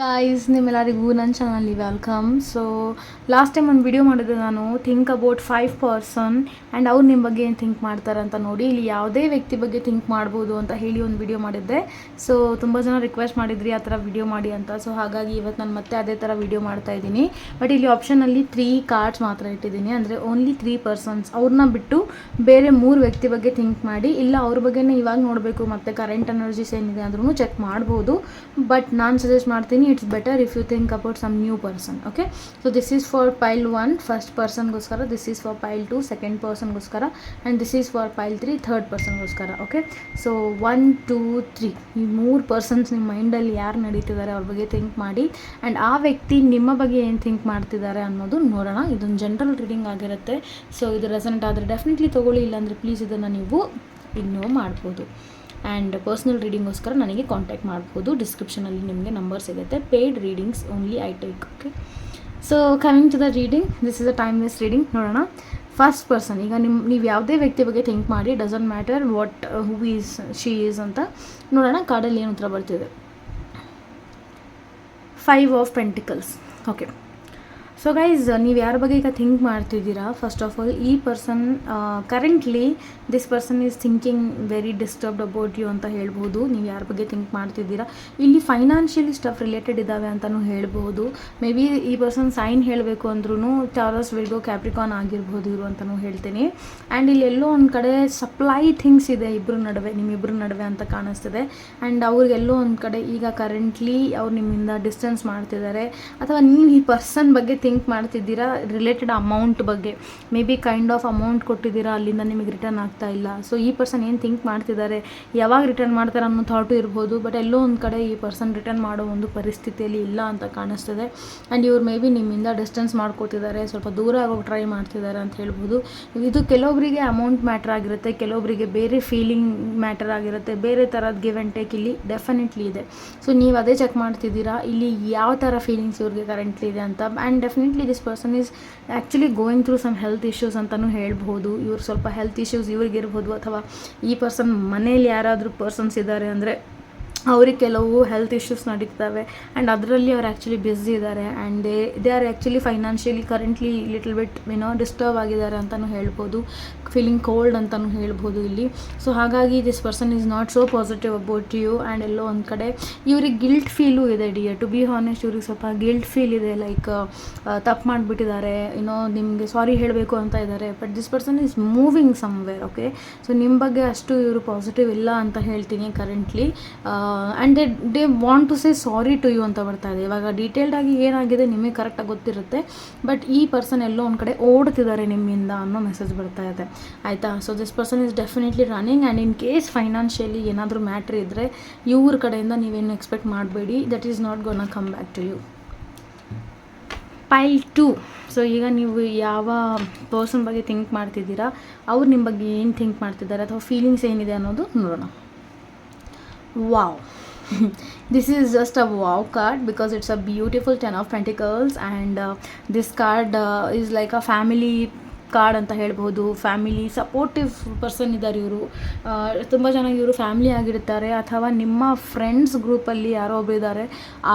Guys ನಿಮ್ಮೆಲ್ಲರಿಗೂ ನನ್ನ ಚಾನಲ್ಲಿ ವೆಲ್ಕಮ್ ಸೊ ಲಾಸ್ಟ್ ಟೈಮ್ ಒಂದು ವಿಡಿಯೋ ಮಾಡಿದ್ದೆ ನಾನು think about five person and ಅವ್ರು ನಿಮ್ಮ ಬಗ್ಗೆ ಏನು ಥಿಂಕ್ ಮಾಡ್ತಾರೆ ಅಂತ ನೋಡಿ, ಇಲ್ಲಿ ಯಾವುದೇ ವ್ಯಕ್ತಿ ಬಗ್ಗೆ ಥಿಂಕ್ ಮಾಡ್ಬೋದು ಅಂತ ಹೇಳಿ ಒಂದು ವಿಡಿಯೋ ಮಾಡಿದ್ದೆ. ಸೊ ತುಂಬ ಜನ ರಿಕ್ವೆಸ್ಟ್ ಮಾಡಿದ್ರಿ, ಆ ಥರ ವಿಡಿಯೋ ಮಾಡಿ ಅಂತ. ಸೊ ಹಾಗಾಗಿ ಇವತ್ತು ನಾನು ಮತ್ತೆ ಅದೇ ಥರ ವಿಡಿಯೋ ಮಾಡ್ತಾ ಇದ್ದೀನಿ. ಬಟ್ ಇಲ್ಲಿ ಆಪ್ಷನಲ್ಲಿ ತ್ರೀ ಕಾರ್ಡ್ಸ್ ಮಾತ್ರ ಇಟ್ಟಿದ್ದೀನಿ. ಅಂದರೆ ಓನ್ಲಿ ತ್ರೀ ಪರ್ಸನ್ಸ್ ಅವ್ರನ್ನ ಬಿಟ್ಟು ಬೇರೆ ಮೂರು ವ್ಯಕ್ತಿ ಬಗ್ಗೆ ಥಿಂಕ್ ಮಾಡಿ, ಇಲ್ಲ ಅವ್ರ ಬಗ್ಗೆನೇ ಇವಾಗ ನೋಡಬೇಕು, ಮತ್ತು ಕರೆಂಟ್ ಎನರ್ಜೀಸ್ ಏನಿದೆ ಅಂದ್ರೂ ಚೆಕ್ ಮಾಡ್ಬೋದು. ಬಟ್ ನಾನು ಸಜೆಸ್ಟ್ ಮಾಡ್ತೀನಿ it's better if you think about some new person okay so this is for pile one first ಪರ್ಸನ್ಗೋಸ್ಕರ this is for pile two second ಪರ್ಸನ್ಗೋಸ್ಕರ and this is for pile three third ಪರ್ಸನ್ಗೋಸ್ಕರ okay so one two three ಈ ಮೂರು persons ನಿಮ್ಮ ಮೈಂಡಲ್ಲಿ ಯಾರು ನಡೀತಿದ್ದಾರೆ ಅವ್ರ ಬಗ್ಗೆ think ಮಾಡಿ and ಆ ವ್ಯಕ್ತಿ ನಿಮ್ಮ ಬಗ್ಗೆ ಏನು ಥಿಂಕ್ ಮಾಡ್ತಿದ್ದಾರೆ ಅನ್ನೋದು ನೋಡೋಣ. ಇದೊಂದು ಜನರಲ್ ರೀಡಿಂಗ್ ಆಗಿರುತ್ತೆ. ಸೊ ಇದು ರೆಸೆಂಟ್ ಆದರೆ ಡೆಫಿನೆಟ್ಲಿ ತೊಗೊಳ್ಳಿ, ಇಲ್ಲಾಂದರೆ ಪ್ಲೀಸ್ ಇದನ್ನು ನೀವು ಇನ್ನೂ ಮಾಡ್ಬೋದು. ಆ್ಯಂಡ್ ಪರ್ಸ್ನಲ್ ರೀಡಿಂಗೋಸ್ಕರ ನನಗೆ ಕಾಂಟ್ಯಾಕ್ಟ್ ಮಾಡ್ಬೋದು. ಡಿಸ್ಕ್ರಿಪ್ಷನಲ್ಲಿ ನಿಮಗೆ ನಂಬರ್ ಸಿಗುತ್ತೆ. Paid readings only I take okay so coming to the reading this is a timeless reading ನೋಡೋಣ. ಫಸ್ಟ್ ಪರ್ಸನ್ ಈಗ ನಿಮ್ಮ ನೀವು ಯಾವುದೇ ವ್ಯಕ್ತಿ ಬಗ್ಗೆ ಥಿಂಕ್ ಮಾಡಿ doesn't matter what who is she is ಅಂತ ನೋಡೋಣ. ಕಾರ್ಡಲ್ಲಿ ಏನು ಉತ್ತರ ಬರ್ತಿದೆ? Five of pentacles okay so guys ನೀವು ಯಾರ ಬಗ್ಗೆ ಈಗ ಥಿಂಕ್ ಮಾಡ್ತಿದ್ದೀರಾ? ಫಸ್ಟ್ ಆಫ್ ಆಲ್ ಈ person currently this person is thinking very disturbed about you ಅಂತ ಹೇಳ್ಬೋದು. ನೀವು ಯಾರ ಬಗ್ಗೆ ಥಿಂಕ್ ಮಾಡ್ತಿದ್ದೀರಾ? ಇಲ್ಲಿ ಫೈನಾನ್ಷಿಯಲಿ ಸ್ಟಫ್ ರಿಲೇಟೆಡ್ ಇದ್ದಾವೆ ಅಂತಲೂ ಹೇಳ್ಬೋದು. ಮೇ ಬಿ ಈ ಪರ್ಸನ್ ಸೈನ್ ಹೇಳಬೇಕು ಅಂದ್ರೂ ಟಾರಸ್ ವಿಲ್ಗೋ ಕ್ಯಾಪ್ರಿಕಾನ್ ಆಗಿರ್ಬೋದು ಇವರು ಅಂತಲೂ ಹೇಳ್ತೀನಿ. ಆ್ಯಂಡ್ ಇಲ್ಲಿ ಎಲ್ಲೋ ಒಂದು ಕಡೆ ಸಪ್ಲೈ ಥಿಂಗ್ಸ್ ಇದೆ ಇಬ್ಬರ ನಡುವೆ ನಿಮ್ಮಿಬ್ಬರ ನಡುವೆ ಅಂತ ಕಾಣಿಸ್ತಿದೆ. ಆ್ಯಂಡ್ ಅವ್ರಿಗೆಲ್ಲೋ ಒಂದು ಕಡೆ ಈಗ ಕರೆಂಟ್ಲಿ ಅವ್ರು ನಿಮ್ಮಿಂದ ಡಿಸ್ಟೆನ್ಸ್ ಮಾಡ್ತಿದ್ದಾರೆ. ಅಥವಾ ನೀವು ಈ ಪರ್ಸನ್ ಬಗ್ಗೆ ಮಾಡ್ತಿದ್ದೀರಾ? ರಿಲೇಟೆಡ್ ಅಮೌಂಟ್ ಬಗ್ಗೆ. Maybe kind of amount ಕೊಟ್ಟಿದ್ದೀರಾ, ಅಲ್ಲಿಂದ ನಿಮಗೆ ರಿಟರ್ನ್ ಆಗ್ತಾ ಇಲ್ಲ. ಸೊ ಈ ಪರ್ಸನ್ ಏನು ಥಿಂಕ್ ಮಾಡ್ತಿದ್ದಾರೆ? ಯಾವಾಗ ರಿಟರ್ನ್ ಮಾಡ್ತಾರೆ ಅನ್ನೋ ಥಾಟು ಇರ್ಬೋದು ಬಟ್ ಎಲ್ಲೋ ಒಂದು ಕಡೆ ಈ ಪರ್ಸನ್ ರಿಟರ್ನ್ ಮಾಡೋ ಒಂದು ಪರಿಸ್ಥಿತಿಯಲ್ಲಿ ಇಲ್ಲ ಅಂತ ಕಾಣಿಸ್ತಿದೆ. ಆ್ಯಂಡ್ ಇವ್ರು ಮೇ ಬಿ ನಿಮ್ಮಿಂದ ಡಿಸ್ಟೆನ್ಸ್ ಮಾಡ್ಕೋತಿದ್ದಾರೆ, ಸ್ವಲ್ಪ ದೂರ ಆಗೋಗಿ ಟ್ರೈ ಮಾಡ್ತಿದ್ದಾರೆ ಅಂತ ಹೇಳ್ಬೋದು. ಇದು ಕೆಲವೊಬ್ಬರಿಗೆ ಅಮೌಂಟ್ ಮ್ಯಾಟರ್ ಆಗಿರುತ್ತೆ ಕೆಲವೊಬ್ಬರಿಗೆ ಬೇರೆ ಫೀಲಿಂಗ್ ಮ್ಯಾಟರ್ ಆಗಿರುತ್ತೆ, ಬೇರೆ ಥರದ ಗಿವ್ ಆ್ಯಂಡ್ ಟೇಕ್ ಇಲ್ಲಿ ಡೆಫಿನೆಟ್ಲಿ ಇದೆ. ಸೊ ನೀವು ಅದೇ ಚೆಕ್ ಮಾಡ್ತಿದ್ದೀರಾ? ಇಲ್ಲಿ ಯಾವ ಥರ ಫೀಲಿಂಗ್ಸ್ ಇವ್ರಿಗೆ ಕರೆಂಟ್ಲಿ ಇದೆ ಅಂತ. And definitely this person is actually going through some health issues ಅಂತಲೂ ಹೇಳ್ಬೋದು ಇವ್ರು ಸ್ವಲ್ಪ ಹೆಲ್ತ್ ಇಶ್ಯೂಸ್ ಇವ್ರಿಗಿರ್ಬೋದು ಅಥವಾ ಈ ಪರ್ಸನ್ ಮನೇಲಿ ಯಾರಾದರೂ ಪರ್ಸನ್ಸ್ ಇದ್ದಾರೆ ಅಂದರೆ ಅವ್ರಿಗೆ ಕೆಲವು ಹೆಲ್ತ್ ಇಶ್ಯೂಸ್ ನಡೀತವೆ. ಆ್ಯಂಡ್ ಅದರಲ್ಲಿ ಅವ್ರು ಆ್ಯಕ್ಚುಲಿ ಬ್ಯುಸಿ ಇದ್ದಾರೆ and they they are actually financially currently little bit ಏನೋ ಡಿಸ್ಟರ್ಬ್ ಆಗಿದ್ದಾರೆ ಅಂತಲೂ ಹೇಳ್ಬೋದು. ಫೀಲಿಂಗ್ ಕೋಲ್ಡ್ ಅಂತಲೂ ಹೇಳ್ಬೋದು ಇಲ್ಲಿ. ಸೊ ಹಾಗಾಗಿ this person is not so positive about you and ಎಲ್ಲೋ ಒಂದು ಕಡೆ ಇವ್ರಿಗೆ ಗಿಲ್ಟ್ ಫೀಲು ಇದೆ ಡಿಯರ್ ಟು ಬಿ ಹಾನೆಸ್ಟ್ ಇವ್ರಿಗೆ ಸ್ವಲ್ಪ ಗಿಲ್ಟ್ ಫೀಲ್ ಇದೆ. ಲೈಕ್ ತಪ್ಪು ಮಾಡಿಬಿಟ್ಟಿದ್ದಾರೆ. ಏನೋ ನಿಮಗೆ ಸಾರಿ ಹೇಳಬೇಕು ಅಂತ ಇದ್ದಾರೆ. But this person is moving somewhere okay so ನಿಮ್ಮ ಬಗ್ಗೆ ಅಷ್ಟು ಇವರು ಪಾಸಿಟಿವ್ ಇಲ್ಲ ಅಂತ ಹೇಳ್ತೀನಿ currently and they day want to say sorry to you ಅಂತ ಬರ್ತಾ ಇದೆ. ಇವಾಗ ಡೀಟೇಲ್ಡ್ ಆಗಿ ಏನಾಗಿದೆ ನಿಮಗೆ ಕರೆಕ್ಟಾಗಿ ಗೊತ್ತಿರುತ್ತೆ. ಬಟ್ ಈ ಪರ್ಸನ್ ಎಲ್ಲೋ ಒಂದು ಕಡೆ ಓಡ್ತಿದ್ದಾರೆ ನಿಮ್ಮಿಂದ ಅನ್ನೋ ಮೆಸೇಜ್ ಬರ್ತಾ ಇದೆ. ಆಯಿತಾ? So this person is definitely running and in case financially ಏನಾದರೂ ಮ್ಯಾಟ್ರ್ ಇದ್ದರೆ ಇವ್ರ ಕಡೆಯಿಂದ ನೀವೇನು ಎಕ್ಸ್ಪೆಕ್ಟ್ ಮಾಡಬೇಡಿ. That is not gonna come back to you pile two so ಈಗ ನೀವು ಯಾವ ಪರ್ಸನ್ ಬಗ್ಗೆ ಥಿಂಕ್ ಮಾಡ್ತಿದ್ದೀರಾ? ಅವ್ರು ನಿಮ್ಮ ಬಗ್ಗೆ ಏನು ಥಿಂಕ್ ಮಾಡ್ತಿದ್ದಾರೆ? ಅಥವಾ ಫೀಲಿಂಗ್ಸ್ ಏನಿದೆ ಅನ್ನೋದು ನೋಡೋಣ. Wow. This is just a wow card because it's a beautiful 10 of pentacles and uh, this card uh, is like a family card ಅಂತ ಹೇಳ್ಬೋದು ಫ್ಯಾಮಿಲಿ ಸಪೋರ್ಟಿವ್ ಪರ್ಸನ್ ಇದ್ದಾರೆ ಇವರು. ತುಂಬ ಜನ ಇವರು ಫ್ಯಾಮಿಲಿ ಆಗಿರ್ತಾರೆ ಅಥವಾ ನಿಮ್ಮ ಫ್ರೆಂಡ್ಸ್ ಗ್ರೂಪಲ್ಲಿ ಯಾರೋ ಒಬ್ಬರು ಇದ್ದಾರೆ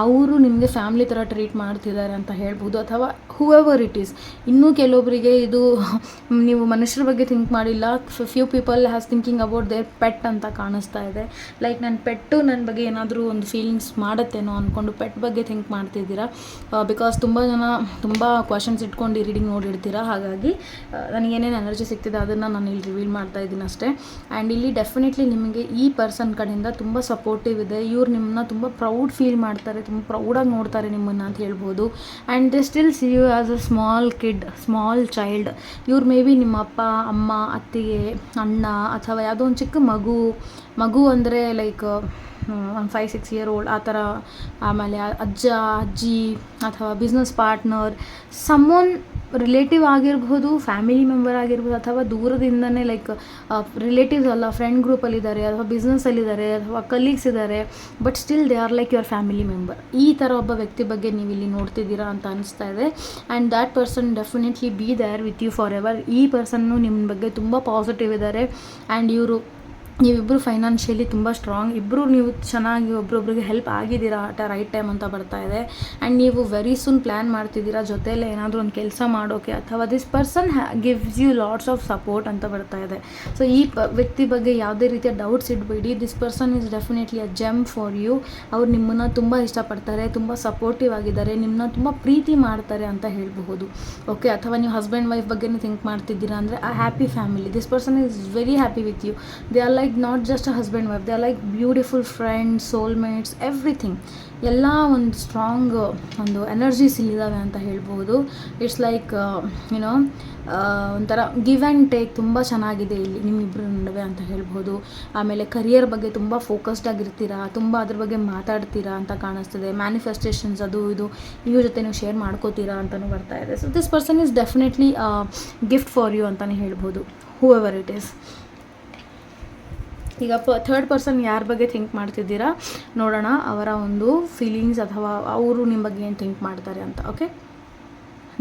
ಅವರು ನಿಮಗೆ ಫ್ಯಾಮಿಲಿ ಥರ ಟ್ರೀಟ್ ಮಾಡ್ತಿದ್ದಾರೆ ಅಂತ ಹೇಳ್ಬೋದು ಅಥವಾ ಹೂ ಎವರ್ ಇಟ್ ಈಸ್ ಇನ್ನೂ ಕೆಲವೊಬ್ಬರಿಗೆ ಇದು ನೀವು ಮನುಷ್ಯರ ಬಗ್ಗೆ ಥಿಂಕ್ ಮಾಡಿಲ್ಲ few people has thinking about their pet ಅಂತ ಕಾಣಿಸ್ತಾ ಇದೆ. ಲೈಕ್ ನನ್ನ ಪೆಟ್ಟು ನನ್ನ ಬಗ್ಗೆ ಏನಾದರೂ ಒಂದು ಫೀಲಿಂಗ್ಸ್ ಮಾಡುತ್ತೇನೋ ಅಂದ್ಕೊಂಡು ಪೆಟ್ ಬಗ್ಗೆ ಥಿಂಕ್ ಮಾಡ್ತಿದ್ದೀರಾ? ಬಿಕಾಸ್ ತುಂಬ ಜನ ತುಂಬ ಕ್ವಶನ್ಸ್ ಇಟ್ಕೊಂಡು ರೀಡಿಂಗ್ ನೋಡಿರ್ತೀರಾ? ಹಾಗಾಗಿ ನನಗೇನೇನು ಎನರ್ಜಿ ಸಿಗ್ತಿದೆ ಅದನ್ನು ನಾನು ಇಲ್ಲಿ ರಿವೀಲ್ ಮಾಡ್ತಾ ಇದ್ದೀನಿ ಅಷ್ಟೇ. ಆ್ಯಂಡ್ ಇಲ್ಲಿ ಡೆಫಿನೆಟ್ಲಿ ನಿಮಗೆ ಈ ಪರ್ಸನ್ ಕಡೆಯಿಂದ ತುಂಬ ಸಪೋರ್ಟಿವ್ ಇದೆ. ಇವ್ರು ನಿಮ್ಮನ್ನ ತುಂಬ ಪ್ರೌಡ್ ಫೀಲ್ ಮಾಡ್ತಾರೆ, ತುಂಬ ಪ್ರೌಡಾಗಿ ನೋಡ್ತಾರೆ ನಿಮ್ಮನ್ನು ಅಂತ ಹೇಳ್ಬೋದು. And they still see you as a small kid small child ಇವ್ರು ಮೇ ಬಿ ನಿಮ್ಮ ಅಪ್ಪ, ಅಮ್ಮ, ಅತ್ತಿಗೆ, ಅಣ್ಣ ಅಥವಾ ಯಾವುದೋ ಒಂದು ಚಿಕ್ಕ ಮಗು. ಮಗು ಅಂದರೆ ಲೈಕ್ ಒಂದು ಫೈವ್ ಸಿಕ್ಸ್ ಇಯರ್ ಓಲ್ಡ್ ಆ ಥರ ಆಮೇಲೆ ಅಜ್ಜ, ಅಜ್ಜಿ ಅಥವಾ ಬಿಸ್ನೆಸ್ ಪಾರ್ಟ್ನರ್ ಸಮ್ಮೊನ್ ರಿಲೇಟಿವ್ ಆಗಿರ್ಬೋದು ಫ್ಯಾಮಿಲಿ ಮೆಂಬರ್ ಆಗಿರ್ಬೋದು ಅಥವಾ ದೂರದಿಂದನೇ ಲೈಕ್ ರಿಲೇಟಿವ್ಸ್ ಅಲ್ಲ ಫ್ರೆಂಡ್ ಗ್ರೂಪಲ್ಲಿದ್ದಾರೆ ಅಥವಾ ಬಿಸ್ನೆಸ್ಸಲ್ಲಿದ್ದಾರೆ ಅಥವಾ ಕಲೀಗ್ಸ್ ಇದ್ದಾರೆ but still they are like your family member ಈ ಥರ ಒಬ್ಬ ವ್ಯಕ್ತಿ ಬಗ್ಗೆ ನೀವು ಇಲ್ಲಿ ನೋಡ್ತಿದ್ದೀರಾ ಅಂತ ಅನಿಸ್ತಾ ಇದೆ. And that person definitely be there with you for ever ಈ ಪರ್ಸನ್ನು ನಿಮ್ಮ ಬಗ್ಗೆ ತುಂಬ ಪಾಸಿಟಿವ್ ಇದ್ದಾರೆ ಆ್ಯಂಡ್ ಇವರು ನೀವಿಬ್ಬರು ಫೈನಾನ್ಷಿಯಲಿ ತುಂಬ ಸ್ಟ್ರಾಂಗ್ ಇಬ್ಬರು ನೀವು ಚೆನ್ನಾಗಿ ಒಬ್ರೊಬ್ರಿಗೆ ಹೆಲ್ಪ್ ಆಗಿದ್ದೀರಾ ಅ ರೈಟ್ ಟೈಮ್ ಅಂತ ಬರ್ತಾ ಇದೆ. ಆ್ಯಂಡ್ ನೀವು ವೆರಿ ಸೂನ್ ಪ್ಲ್ಯಾನ್ ಮಾಡ್ತಿದ್ದೀರಾ ಜೊತೆಯಲ್ಲೇ ಏನಾದರೂ ಒಂದು ಕೆಲಸ ಮಾಡೋಕ್ಕೆ ಅಥವಾ this person gives you lots of support ಅಂತ ಬರ್ತಾ ಇದೆ. ಸೊ ಈ ಪ ವ್ಯಕ್ತಿ ಬಗ್ಗೆ ಯಾವುದೇ ರೀತಿಯ doubts ಇಡಬೇಡಿ. This person is definitely a gem for you ಅವ್ರು ನಿಮ್ಮನ್ನು ತುಂಬ ಇಷ್ಟಪಡ್ತಾರೆ, ತುಂಬ ಸಪೋರ್ಟಿವ್ ಆಗಿದ್ದಾರೆ ನಿಮ್ಮನ್ನ ತುಂಬ ಪ್ರೀತಿ ಮಾಡ್ತಾರೆ ಅಂತ ಹೇಳಬಹುದು. ಓಕೆ ಅಥವಾ ನೀವು ಹಸ್ಬೆಂಡ್ ವೈಫ್ ಬಗ್ಗೆ ಥಿಂಕ್ ಮಾಡ್ತಿದ್ದೀರಾ ಅಂದರೆ ಆ happy family this person is very happy with you they are like not just husband wife they are like beautiful friends soulmates everything ಎಲ್ಲ ಒಂದು ಸ್ಟ್ರಾಂಗ್ ಒಂದು ಎನರ್ಜೀಸ್ ಇಲ್ಲಿದ್ದಾವೆ ಅಂತ ಹೇಳ್ಬೋದು. ಇಟ್ಸ್ ಲೈಕ್ ಯುನೋ ಒಂಥರ ಗಿವ್ ಆ್ಯಂಡ್ ಟೇಕ್ ತುಂಬ ಚೆನ್ನಾಗಿದೆ ಇಲ್ಲಿ ನಿಮ್ಮಿಬ್ಬರ ನಡುವೆ ಅಂತ ಹೇಳ್ಬೋದು. ಆಮೇಲೆ ಕರಿಯರ್ ಬಗ್ಗೆ ತುಂಬ ಫೋಕಸ್ಡ್ ಆಗಿರ್ತೀರಾ, ತುಂಬ ಅದ್ರ ಬಗ್ಗೆ ಮಾತಾಡ್ತೀರಾ ಅಂತ ಕಾಣಿಸ್ತದೆ. ಮ್ಯಾನಿಫೆಸ್ಟೇಷನ್ಸ್ ಅದು ಇದು, ಇವ್ರ ಜೊತೆ ನೀವು ಶೇರ್ ಮಾಡ್ಕೋತೀರಾ ಅಂತಲೂ ಬರ್ತಾ ಇದೆ. So this person is definitely gift for you ಅಂತಲೇ ಹೇಳ್ಬೋದು ಹೂ ಎವರ್ ಇಟ್ ಈಸ್ ಈಗ ಪ ಥರ್ಡ್ ಪರ್ಸನ್ ಯಾರ ಬಗ್ಗೆ ಥಿಂಕ್ ಮಾಡ್ತಿದ್ದೀರಾ? ನೋಡೋಣ, ಅವರ ಒಂದು ಫೀಲಿಂಗ್ಸ್ ಅಥವಾ ಅವರು ನಿಮ್ಮ ಬಗ್ಗೆ ಏನು ಥಿಂಕ್ ಮಾಡ್ತಾರೆ ಅಂತ ಓಕೆ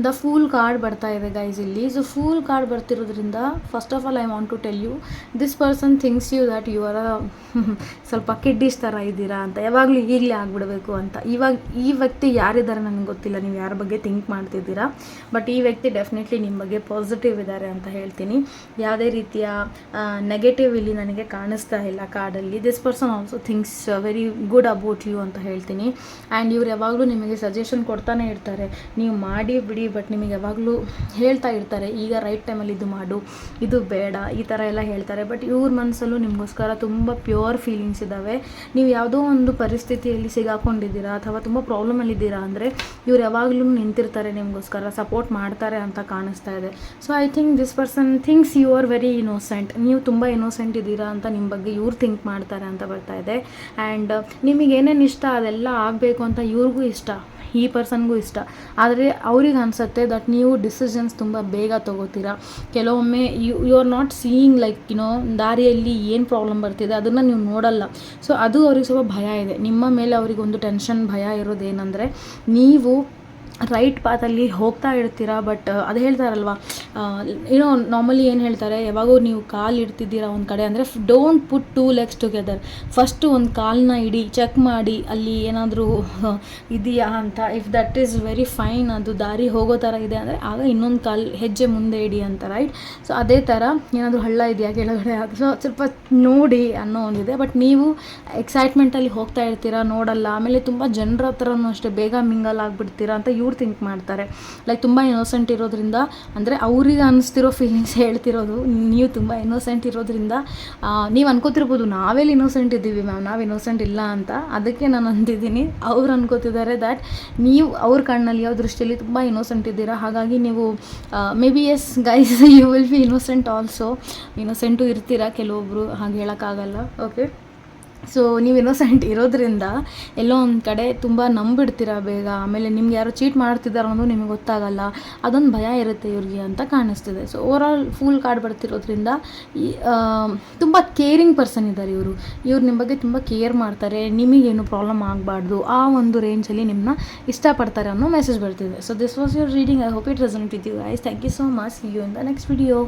ದ ಫೂಲ್ ಕಾರ್ಡ್ ಬರ್ತಾ ಇದೆ ಗೈಸ್ ಇಲ್ಲಿ. So fool card ಬರ್ತಿರೋದ್ರಿಂದ first of all I want to tell you this person thinks you that you are ಸ್ವಲ್ಪ ಕಿಡ್ಡಿಸ್ ಥರ ಇದ್ದೀರಾ ಅಂತ. ಯಾವಾಗಲೂ ಈಗಲೇ ಆಗಿಬಿಡಬೇಕು ಅಂತ. ಇವಾಗ, ಈ ವ್ಯಕ್ತಿ ಯಾರಿದ್ದಾರೆ ನನಗೆ ಗೊತ್ತಿಲ್ಲ, ನೀವು ಯಾರ ಬಗ್ಗೆ ಥಿಂಕ್ ಮಾಡ್ತಿದ್ದೀರಾ. ಬಟ್ ಈ ವ್ಯಕ್ತಿ ಡೆಫಿನೆಟ್ಲಿ ನಿಮ್ಮ ಬಗ್ಗೆ ಪಾಸಿಟಿವ್ ಇದ್ದಾರೆ ಅಂತ ಹೇಳ್ತೀನಿ. ಯಾವುದೇ ರೀತಿಯ ನೆಗೆಟಿವ್ ಇಲ್ಲಿ ನನಗೆ ಕಾಣಿಸ್ತಾ ಇಲ್ಲ ಕಾರ್ಡಲ್ಲಿ this person also thinks very good about you ಅಂತ ಹೇಳ್ತೀನಿ. ಆ್ಯಂಡ್ ಇವ್ರು ಯಾವಾಗಲೂ ನಿಮಗೆ ಸಜೆಷನ್ ಕೊಡ್ತಾನೆ ಇರ್ತಾರೆ. ನೀವು ಮಾಡಿ ಬಿಡಿ ಬಟ್ ನಿಮಗೆ ಯಾವಾಗಲೂ ಹೇಳ್ತಾ ಇರ್ತಾರೆ, ಈಗ ರೈಟ್ ಟೈಮಲ್ಲಿ ಇದು ಮಾಡು, ಇದು ಬೇಡ, ಈ ಥರ ಎಲ್ಲ ಹೇಳ್ತಾರೆ. ಬಟ್ ಇವ್ರ ಮನಸ್ಸಲ್ಲೂ ನಿಮಗೋಸ್ಕರ ತುಂಬ ಪ್ಯೂರ್ ಫೀಲಿಂಗ್ಸ್ ಇದ್ದಾವೆ ನೀವು ಯಾವುದೋ ಒಂದು ಪರಿಸ್ಥಿತಿಯಲ್ಲಿ ಸಿಗಾಕೊಂಡಿದ್ದೀರಾ ಅಥವಾ ತುಂಬ ಪ್ರಾಬ್ಲಮಲ್ಲಿದ್ದೀರಾ ಅಂದರೆ ಇವ್ರು ಯಾವಾಗಲೂ ನಿಂತಿರ್ತಾರೆ ನಿಮಗೋಸ್ಕರ ಸಪೋರ್ಟ್ ಮಾಡ್ತಾರೆ ಅಂತ ಕಾಣಿಸ್ತಾ ಇದೆ. So I think this person thinks you are very innocent ನೀವು ತುಂಬ ಇನೋಸೆಂಟ್ ಇದ್ದೀರಾ ಅಂತ ನಿಮ್ಮ ಬಗ್ಗೆ ಇವ್ರು ಥಿಂಕ್ ಮಾಡ್ತಾರೆ ಅಂತ ಬರ್ತಾ ಇದೆ. ಆ್ಯಂಡ್ ನಿಮಗೆ ಏನೇನು ಇಷ್ಟ ಅದೆಲ್ಲ ಆಗಬೇಕು ಅಂತ ಇವ್ರಿಗೂ ಇಷ್ಟ. ಈ ಪರ್ಸನ್ಗೂ ಇಷ್ಟ. ಆದರೆ ಅವ್ರಿಗೆ ಅನಿಸುತ್ತೆ ದಟ್ ನೀವು ಡಿಸಿಷನ್ಸ್ ತುಂಬ ಬೇಗ ತೊಗೋತೀರಾ. ಕೆಲವೊಮ್ಮೆ you you are not seeing like you know ದಾರಿಯಲ್ಲಿ ಏನು ಪ್ರಾಬ್ಲಮ್ ಬರ್ತಿದೆ ಅದನ್ನು ನೀವು ನೋಡಲ್ಲ. ಸೊ ಅದು ಅವ್ರಿಗೆ ಸ್ವಲ್ಪ ಭಯ ಇದೆ. ನಿಮ್ಮ ಮೇಲೆ ಅವ್ರಿಗೆ ಒಂದು ಟೆನ್ಷನ್ ಭಯ ಇರೋದೇನೆಂದರೆ ನೀವು ರೈಟ್ ಪಾತಲ್ಲಿ ಹೋಗ್ತಾ ಇರ್ತೀರಾ ಬಟ್ ಅದು ಹೇಳ್ತಾರಲ್ವ ಏನೋ ನಾರ್ಮಲಿ ಏನು ಹೇಳ್ತಾರೆ, ಯಾವಾಗೂ ನೀವು ಕಾಲು ಇಡ್ತಿದ್ದೀರಾ ಒಂದು ಕಡೆ ಅಂದರೆ don't put two legs together first ಒಂದು ಕಾಲನ್ನ ಇಡಿ ಚೆಕ್ ಮಾಡಿ, ಅಲ್ಲಿ ಏನಾದರೂ ಇದೆಯಾ ಅಂತ. If that is very fine ಅದು ದಾರಿ ಹೋಗೋ ಥರ ಇದೆ ಅಂದರೆ ಆಗ ಇನ್ನೊಂದು ಕಾಲು ಹೆಜ್ಜೆ ಮುಂದೆ ಇಡಿ ಅಂತ ರೈಟ್ ಸೊ ಅದೇ ಥರ ಏನಾದರೂ ಹಳ್ಳ ಇದೆಯಾ ಕೆಳಗಡೆ ಅದು ಸೊ ಸ್ವಲ್ಪ ನೋಡಿ ಅನ್ನೋ ಒಂದಿದೆ ಬಟ್ ನೀವು ಎಕ್ಸೈಟ್ಮೆಂಟಲ್ಲಿ ಹೋಗ್ತಾ ಇರ್ತೀರಾ, ನೋಡಲ್ಲ, ಆಮೇಲೆ ತುಂಬ ಜನರ ಹತ್ರನೂ ಅಷ್ಟೇ ಬೇಗ ಮಿಂಗಲ್ ಆಗಿಬಿಡ್ತೀರಾ ಅಂತ ಇವ್ರು ಥಿಂಕ್ ಮಾಡ್ತಾರೆ. ಲೈಕ್ ತುಂಬ ಇನ್ನೋಸೆಂಟ್ ಇರೋದ್ರಿಂದ, ಅಂದರೆ ಅವ್ರಿಗೆ ಅನ್ನಿಸ್ತಿರೋ ಫೀಲಿಂಗ್ಸ್ ಹೇಳ್ತಿರೋದು, ನೀವು ತುಂಬ ಇನ್ನೋಸೆಂಟ್ ಇರೋದ್ರಿಂದ ನೀವು ಅನ್ಕೋತಿರ್ಬೋದು ನಾವೇ ಇನ್ನೋಸೆಂಟ್ ಇದ್ದೀವಿ ಮ್ಯಾಮ್, ನಾವು ಇನ್ನೋಸೆಂಟ್ ಇಲ್ಲ ಅಂತ. ಅದಕ್ಕೆ ನಾನು ಅಂದಿದ್ದೀನಿ, ಅವ್ರು ಅನ್ಕೋತಿದ್ದಾರೆ ದ್ಯಾಟ್ ನೀವು ಅವ್ರ ಕಣ್ಣಲ್ಲಿ ಯಾವ ದೃಷ್ಟಿಯಲ್ಲಿ ತುಂಬ ಇನ್ನೋಸೆಂಟ್ ಇದ್ದೀರಾ. ಹಾಗಾಗಿ ನೀವು may be yes guys you will be innocent also innocent ಇರ್ತೀರಾ ಕೆಲವೊಬ್ಬರು ಹಾಗೆ ಹೇಳೋಕ್ಕಾಗಲ್ಲ ಓಕೆ ಸೊ ನೀವು ಇನ್ನೋಸೆಂಟ್ ಇರೋದ್ರಿಂದ ಎಲ್ಲೋ ಒಂದು ಕಡೆ ತುಂಬ ನಂಬಿಡ್ತೀರ ಬೇಗ? ಆಮೇಲೆ ನಿಮ್ಗೆ ಯಾರೋ ಚೀಟ್ ಮಾಡ್ತಿದ್ದಾರೆ ಅನ್ನೋದು ನಿಮಗೆ ಗೊತ್ತಾಗಲ್ಲ. ಅದೊಂದು ಭಯ ಇರುತ್ತೆ ಇವ್ರಿಗೆ ಅಂತ ಕಾಣಿಸ್ತಿದೆ. So overall fool card ಬರ್ತಿರೋದ್ರಿಂದ ಈ ತುಂಬ ಕೇರಿಂಗ್ ಪರ್ಸನ್ ಇದ್ದಾರೆ ಇವರು. ಇವ್ರು ನಿಮ್ಮ ಬಗ್ಗೆ ತುಂಬ ಕೇರ್ ಮಾಡ್ತಾರೆ. ನಿಮಗೇನು ಪ್ರಾಬ್ಲಮ್ ಆಗಬಾರ್ದು. ಆ ಒಂದು ರೇಂಜಲ್ಲಿ ನಿಮ್ಮನ್ನ ಇಷ್ಟಪಡ್ತಾರೆ ಅನ್ನೋ ಮೆಸೇಜ್ ಬರ್ತಿದೆ. So this was your reading I hope it resonant with you guys thank you so much you in the next video